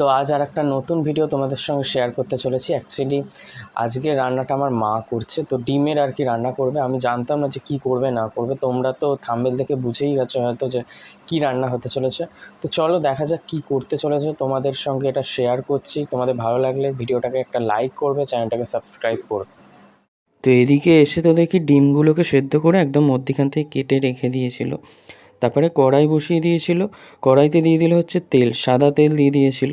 তো আজ আর একটা নতুন ভিডিও তোমাদের সঙ্গে শেয়ার করতে চলেছি। অ্যাকচুয়ালি আজকে রান্নাটা আমার মা করছে, তো ডিমের আর কি রান্না করবে? আমি জানতাম না যে কী করবে, না করবে। তোমরা তো থাম্বেল দেখে বুঝেই গেছো হয়তো যে কী রান্না হতে চলেছে। তো চলো দেখা যাক কী করতে চলেছে। তোমাদের সঙ্গে এটা শেয়ার করছি। তোমাদের ভালো লাগলে ভিডিওটাকে একটা লাইক করবে চ্যানেলটাকে সাবস্ক্রাইব করবে তো এদিকে এসে তো দেখি ডিমগুলোকে সেদ্ধ করে একদম মধ্যিখান থেকে কেটে রেখে দিয়েছিল। তারপরে কড়াই বসিয়ে দিয়েছিল। কড়াইতে দিয়ে দিল হচ্ছে তেল, সাদা তেল দিয়ে দিয়েছিল।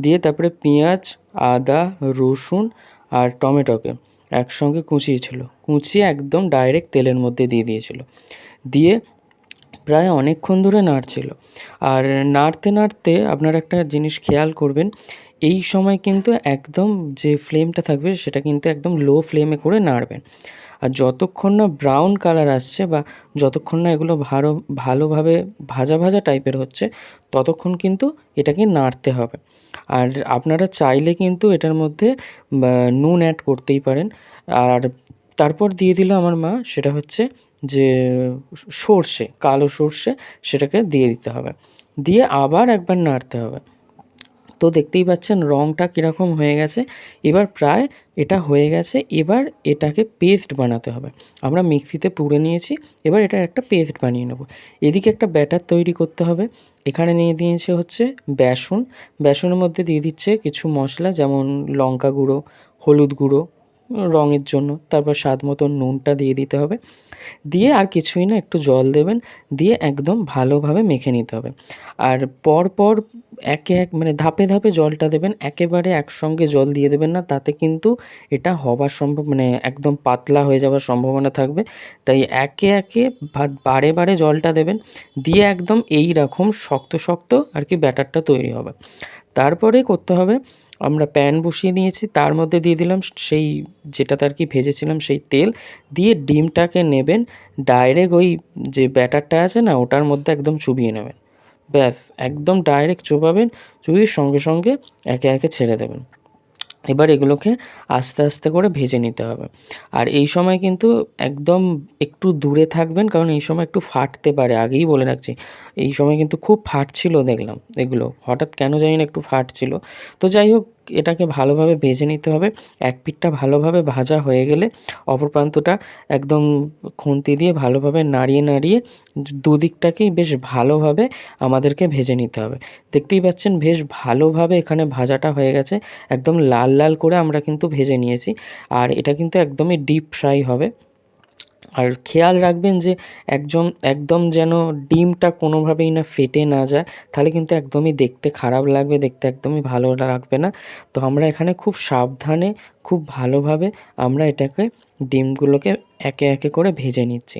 দিয়ে তারপরে পেঁয়াজ, আদা, রসুন আর টমেটোকে একসঙ্গে কুচিয়েছিল। কুচিয়ে একদম ডাইরেক্ট তেলের মধ্যে দিয়ে দিয়েছিল। দিয়ে প্রায় অনেকক্ষণ ধরে নাড়ছিল। আর নাড়তে নাড়তে আপনারা একটা জিনিস খেয়াল করবেন, এই সময় কিন্তু একদম যে ফ্লেমটা থাকবে সেটা কিন্তু একদম লো ফ্লেমে করে নাড়বেন। আর যতক্ষণ না ব্রাউন কালার আসছে বা যতক্ষণ না এগুলো ভালো, ভালোভাবে ভাজা ভাজা টাইপের হচ্ছে, ততক্ষণ কিন্তু এটাকে নাড়তে হবে। আর আপনারা চাইলে কিন্তু এটার মধ্যে নুন অ্যাড করতেই পারেন। আর তারপর দিয়ে দিল আমার মা, সেটা হচ্ছে যে সর্ষে, কালো সর্ষে, সেটাকে দিয়ে দিতে হবে। দিয়ে আবার একবার নাড়তে হবে। তো দেখতেই পাচ্ছেন রঙটা কীরকম হয়ে গেছে। এবার প্রায় এটা হয়ে গেছে, এবার এটাকে পেস্ট বানাতে হবে। আমরা মিক্সিতে পুড়ে নিয়েছি, এবার এটা একটা পেস্ট বানিয়ে নেব। এদিকে একটা ব্যাটার তৈরি করতে হবে। এখানে নিয়ে দিয়েছে হচ্ছে বেসন। বেসনের মধ্যে দিয়ে দিচ্ছে কিছু মশলা, যেমন লঙ্কা গুঁড়ো, হলুদ গুঁড়ো রঙের জন্য। তারপর স্বাদ মতো নুনটা দিয়ে দিতে হবে। দিয়ে আর কিছুই না, একটু জল দেবেন। দিয়ে একদম ভালোভাবে মেখে নিতে হবে। আর পর পর একে এক মানে ধাপে ধাপে জলটা দেবেন। একেবারে একসঙ্গে জল দিয়ে দেবেন না, তাতে কিন্তু এটা হবার সম্ভব মানে একদম পাতলা হয়ে যাওয়ার সম্ভাবনা থাকবে। তাই একে একে বারে বারে জলটা দেবেন। দিয়ে একদম এই রকম শক্ত শক্ত আর কি ব্যাটারটা তৈরি হবে। তারপরে করতে হবে, আমরা প্যান বসিয়ে নিয়েছি, তার মধ্যে দিয়ে দিলাম সেই যেটাতে আর কি ভেজেছিলাম সেই তেল, দিয়ে ডিমটাকে নেবেন ডাইরেক্ট ওই যে ব্যাটারটা আছে না, ওটার মধ্যে একদম চুবিয়ে নেবেন। ব্যাস, একদম ডাইরেক্ট চুবাবেন, চুবিয়ে সঙ্গে সঙ্গে একে একে ছেড়ে দেবেন। এবার এগুলোকে আস্তে আস্তে করে ভেজে নিতে হবে। আর এই সময় কিন্তু একদম একটু দূরে থাকবেন, কারণ এই সময় একটু ফাটতে পারে, আগেই বলে রাখছি। এই সময় কিন্তু খুব ফাটছিল দেখলাম এগুলো, হঠাৎ কেন জানি না একটু ফাটছিল। তো যাই হোক এটাকে ভালোভাবে ভেজে নিতে হবে। এক পিঠটা ভালোভাবে ভাজা হয়ে গেলে অপর প্রান্তটা একদম খুন্তি দিয়ে ভালোভাবে নাড়িয়ে নাড়িয়ে দুদিকটাকেই বেশ ভালোভাবে আমাদেরকে ভেজে নিতে হবে। দেখতেই পাচ্ছেন বেশ ভালোভাবে এখানে ভাজাটা হয়ে গেছে। একদম লাল লাল করে আমরা কিন্তু ভেজে নিয়েছি। আর এটা কিন্তু একদমই ডিপ ফ্রাই হবে। আর খেয়াল রাখবেন যে একজন, একদম যেন ডিমটা কোনোভাবেই না ফেটে না যায়, তাহলে কিন্তু একদমই দেখতে খারাপ লাগবে, দেখতে একদমই ভালো লাগবে না। তো আমরা এখানে খুব সাবধানে, খুব ভালোভাবে আমরা এটাকে ডিমগুলোকে একে একে করে ভেজে নিচ্ছি।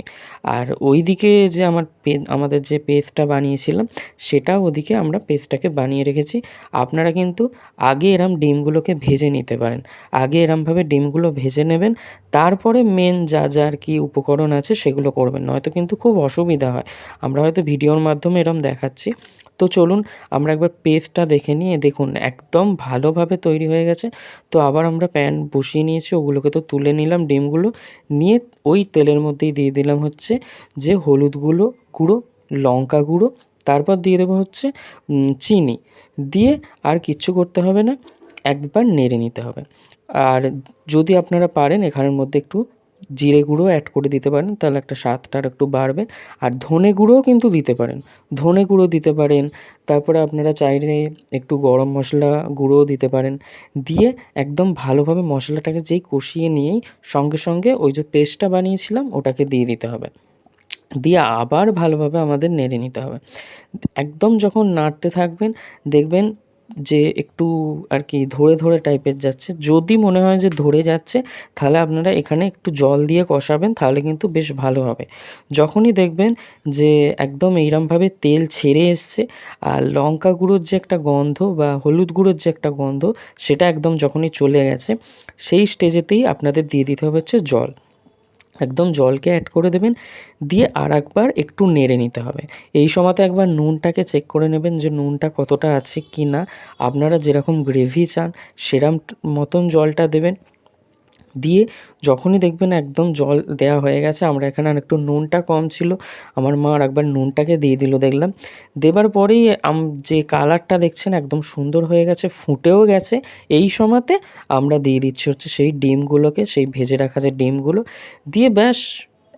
আর ওইদিকে যে আমার পে, আমাদের যে পেস্টটা বানিয়েছিলাম, সেটাও ওদিকে আমরা পেস্টটাকে বানিয়ে রেখেছি। আপনারা কিন্তু আগে এরম ডিমগুলোকে ভেজে নিতে পারেন। আগে এরমভাবে ডিমগুলো ভেজে নেবেন, তারপরে মেন যা যা আর কি উপকরণ আছে সেগুলো করবেন। নয়তো কিন্তু খুব অসুবিধা হয়। আমরা হয়তো ভিডিওর মাধ্যমে এরম দেখাচ্ছি। তো চলুন, আমরা একবার পেস্টটা দেখে নিয়ে দেখুন, একদম ভালোভাবে তৈরি হয়ে গেছে। তো আবার আমরা প্যান বসিয়ে নিয়েছি, ওগুলোকে তো তুলে নিলাম ডিমগুলো। নিয়ে ওই তেলের মধ্যেই দিয়ে দিলাম হচ্ছে যে হলুদ গুঁড়ো গুঁড়ো, লঙ্কা গুঁড়ো, তারপর দিয়ে দেবো হচ্ছে চিনি। দিয়ে আর কিচ্ছু করতে হবে না, একবার নেড়ে নিতে হবে। আর যদি আপনারা পারেন এখানের মধ্যে একটু জিরে গুঁড়ো অ্যাড করে দিতে পারেন, তাহলে একটা স্বাদটা আর একটু বাড়বে। আর ধনে গুঁড়োও কিন্তু দিতে পারেন। ধনে গুঁড়ো দিতে পারেন, তারপরে আপনারা চাইলে একটু গরম মশলা গুঁড়োও দিতে পারেন। দিয়ে একদম ভালোভাবে মশলাটাকে যেই কষিয়ে নিয়েই সঙ্গে সঙ্গে ওই যে পেস্টটা বানিয়েছিলাম, ওটাকে দিয়ে দিতে হবে। দিয়ে আবার ভালোভাবে আমাদের নেড়ে নিতে হবে। একদম যখন নাড়তে থাকবেন, দেখবেন যে একটু আর কি ধরে ধরে টাইপের যাচ্ছে। যদি মনে হয় যে ধরে যাচ্ছে, তাহলে আপনারা এখানে একটু জল দিয়ে কষাবেন, তাহলে কিন্তু বেশ ভালো হবে। যখনই দেখবেন যে একদম এইরমভাবে তেল ছেড়ে এসছে, আর লঙ্কা গুঁড়োর যে একটা গন্ধ বা হলুদ গুঁড়োর যে একটা গন্ধ, সেটা একদম যখনই চলে গেছে, সেই স্টেজেতেই আপনাদের দিয়ে দিতে হবে হচ্ছে জল। একদম জলকে অ্যাড করে দেবেন, দিয়ে আর একবার একটু নেড়ে নিতে হবে। এই সময়তে একবার নুনটাকে চেক করে নেবেন যে নুনটা কতটা আছে কি না আপনারা যেরকম গ্রেভি চান, সেরম মতন জলটা দেবেন। দিয়ে যখনই দেখবেন একদম জল দেয়া হয়ে গেছে, আমরা এখানে আর একটু নুনটা কম ছিল। আমার মা আর একবার নুনটাকে দিয়ে দিল দেখলাম। দেবার পরেই আম, যে কালারটা দেখছেন একদম সুন্দর হয়ে গেছে, ফুটেও গেছে। এই সময়তে আমরা দিয়ে দিচ্ছি হচ্ছে সেই ডিমগুলোকে, সেই ভেজে রাখা যে ডিমগুলো। দিয়ে ব্যাস,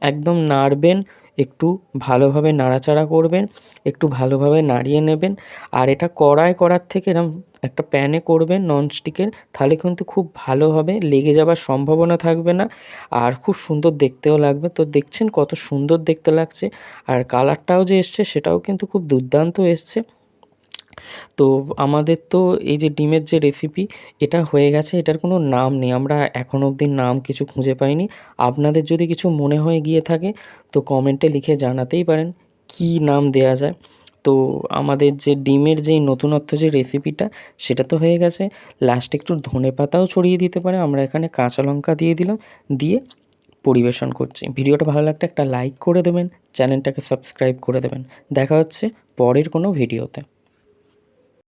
একদম নাড়বেন একটু ভালোভাবে নাড়াচাড়া করবেন, একটু ভালোভাবে নাড়িয়ে নেবেন। আর এটা কড়ায় করার থেকে এরকম একটা প্যানে করবেন ননস্টিকের, তাহলে কিন্তু খুব ভালো হবে, লেগে যাবার সম্ভাবনা থাকবে না। আর খুব সুন্দর দেখতেও লাগবে। তো দেখছেন কত সুন্দর দেখতে লাগছে। আর কালারটাও যে এসছে সেটাও কিন্তু খুব দুর্দান্ত এসছে। তো আমাদের তো এই যে ডিমের যে রেসিপি এটা হয়ে গেছে, এটার কোনো নাম নেই। আমরা এখন অবধি নাম কিছু খুঁজে পাইনি। আপনাদের যদি কিছু মনে হয়ে গিয়ে থাকে, তো কমেন্টে লিখে জানাতেই পারেন কী নাম দেয়া যায়। তো আমাদের যে ডিমের যেই নতুনত্ব যে রেসিপিটা সেটা তো হয়ে গেছে। লাস্টে একটু ধনে পাতাও ছড়িয়ে দিতে পারে। আমরা এখানে কাঁচা লঙ্কা দিয়ে দিলাম, দিয়ে পরিবেশন করছি। ভিডিওটা ভালো লাগলে একটা লাইক করে দেবেন, চ্যানেলটাকে সাবস্ক্রাইব করে দেবেন। দেখা হচ্ছে পরের কোনো ভিডিওতে